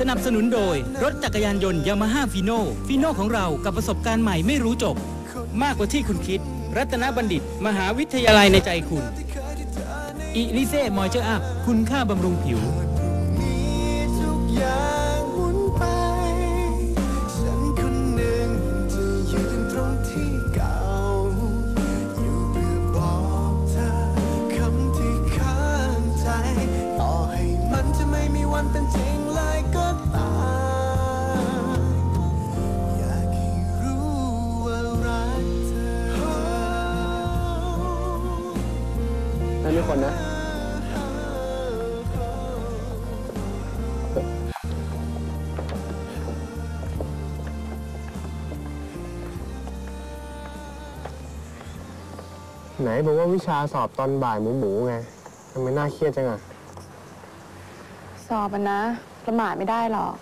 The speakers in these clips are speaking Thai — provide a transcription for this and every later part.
สนับสนุนโดย รถจักรยานยนต์ยามาฮ่าฟีโน่ฟีโน่ของเรากับประสบการณ์ใหม่ไม่รู้จบ มากกว่าที่คุณคิด รัตนบัณฑิต มหาวิทยาลัยในใจคุณอิลิเซ่มอยเจอร์อัพคุณค่าบำรุงผิว ไหนบอกว่าวิชาสอบตอนบ่ายหมูหมูๆไงทำไมน่าเครียดจังอะสอบอะนะ ประมาทไม่ได้หรอก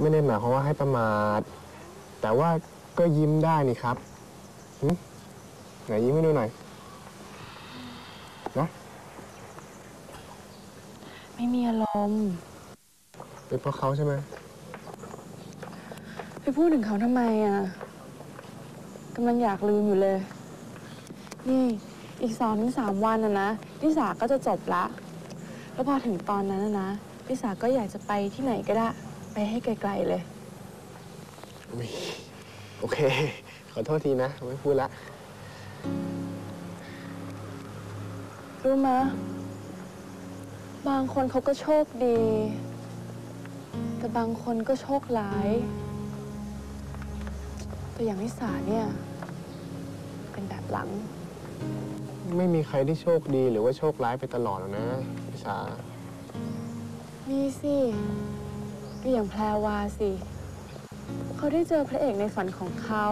ไม่ได้หมายความว่าให้ประมาท แต่ว่าก็ยิ้มได้นี่ครับหึไหนยิ้มให้ดูหน่อยนะไม่มีอารมณ์เป็นเพราะเขาใช่ไหมไปพูดถึงเขาทำไมอะกำลังอยากลืมอยู่เลย นี่ อีกสองถึงสามวันนะนะลิสาก็จะจบละ แล้วพอถึงตอนนั้นนะนะลิสาก็อยากจะไปที่ไหนก็ได้ ไปให้ไกลๆเลย อุ๊ยโอเค ขอโทษทีนะ ไม่พูดละ รู้มะบางคนเขาก็โชคดี แต่บางคนก็โชคร้าย แต่อย่างลิสาเนี่ย เป็นแบบหลัง ไม่มีใครที่โชคดีหรือว่าโชคร้ายไปตลอดหรอกนะพิชามีสิดูอย่างแพรวาสิ เขาได้เจอพระเอกในฝันของเขา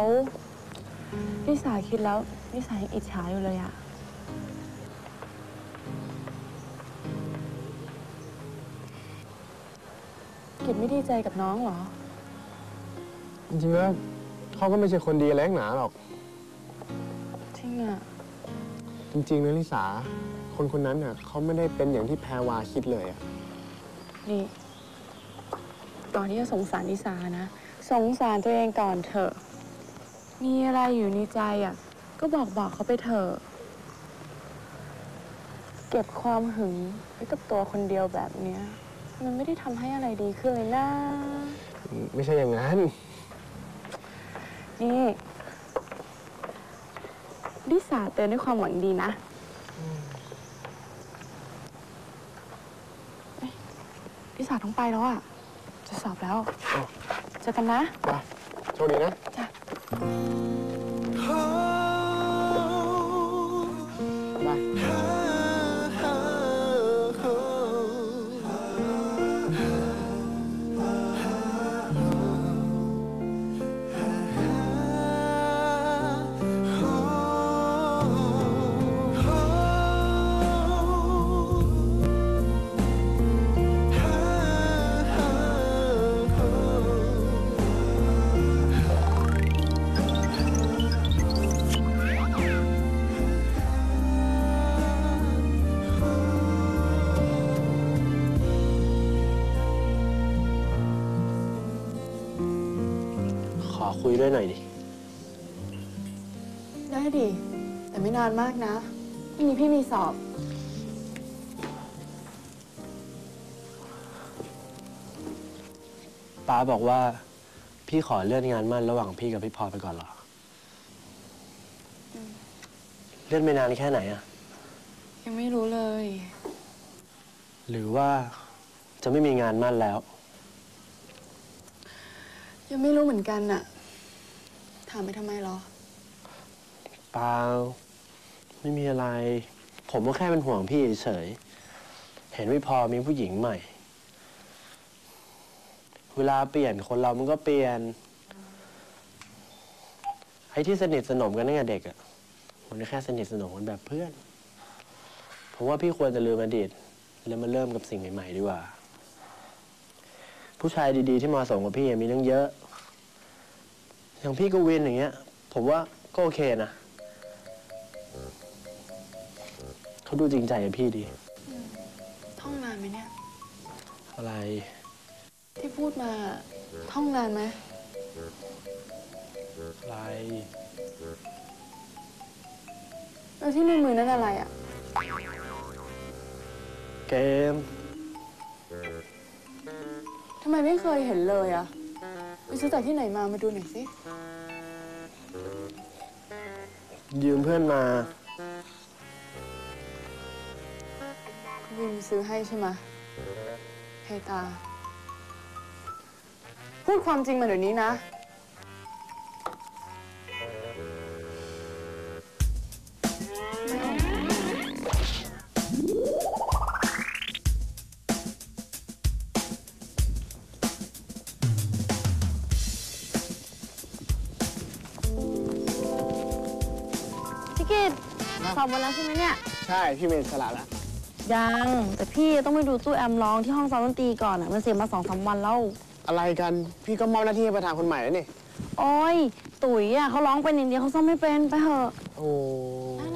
นิสาคิดแล้วนิสายังอิจฉาอยู่เลยอะกิจไม่ดีใจกับน้องเหรอ จริงๆแล้วเขาก็ไม่ใช่คนดีอะไรนักหนาหรอก จริงอะ จริง ๆนะลิสา คนคนนั้นน่ะเขาไม่ได้เป็นอย่างที่แพรวาคิดเลยอะนี่ก่อนที่จะสงสารนิสานะ สงสารตัวเองก่อนเถอะ มีอะไรอยู่ในใจอะก็บอกบอกเขาไปเถอะ เก็บความหึงไว้กับตัวคนเดียวแบบเนี้ย มันไม่ได้ทำให้อะไรดีขึ้นเลยนะ ไม่ใช่อย่างนั้น นี่ ลิสาเตือนด้วยความหวังดีนะเอ้ยลิสาต้องไปแล้วอะ จะสอบแล้วอ้าวเจอกันนะไปโชคดีนะ จ้ะไป คุยด้วยหน่อยดิ ได้ดิ แต่ไม่นานมากนะพรุ่งนี้พี่มีสอบ ป้าบอกว่าพี่ขอเลื่อนงานมั่นระหว่างพี่กับพี่พรไปก่อนเหรออเลื่อนไปนานแค่ไหนอะยังไม่รู้เลย หรือว่าจะไม่มีงานมั่นแล้ว ยังไม่รู้เหมือนกันน่ะถามไปทำไมเหรอ เปล่า ไม่มีอะไร ผมก็แค่เป็นห่วงพี่เฉยๆเห็นพี่พอมีผู้หญิงใหม่ เวลาเปลี่ยนคนเรามันก็เปลี่ยน ไอ้ที่สนิทสนมกันตั้งแต่เด็กอะ่ะมันก็แค่สนิทสนมกันแบบเพื่อน ผมว่าพี่ควรจะลืมอดีตแล้วมาเริ่มกับสิ่งใหม่ๆดีกว่า ผู้ชายดีๆที่มาะสมกับพี่มีตั้งเยอะ อย่างพี่กวินอย่างเงี้ย ผมว่าก็โอเคนะเขาดูจริงใจกับพี่ดี ท่องนานไหมเนี่ย อะไร ที่พูดมาท่องนานไหมอะไรแล้วที่ในมือนั่นอะไรอะ เกมทำไมไม่เคยเห็นเลยอะไป ซื้อจากที่ไหนมามาดูหน่อยสิยืมเพื่อนมายิมซื้อให้ใช่ไหมเพตา พูดความจริงมาเดี๋ยวนี้นะ สอบหมดแล้วใช่ไหมเนี่ย ใช่ พี่เมย์สละละยัง แต่พี่ต้องไปดูตู้แอมร้องที่ห้องซ้อมดนตรีก่อนอะ มันเสียมาสองสามวันแล้ว อะไรกัน พี่ก็มอบหน้าที่ให้ประธานคนใหม่แล้วนี่ โอ้ย ตุ๋ยอะเขาร้องเป็นอย่างเดียวเขาซ้อมไม่เป็นไปเถอะ โอ้นะ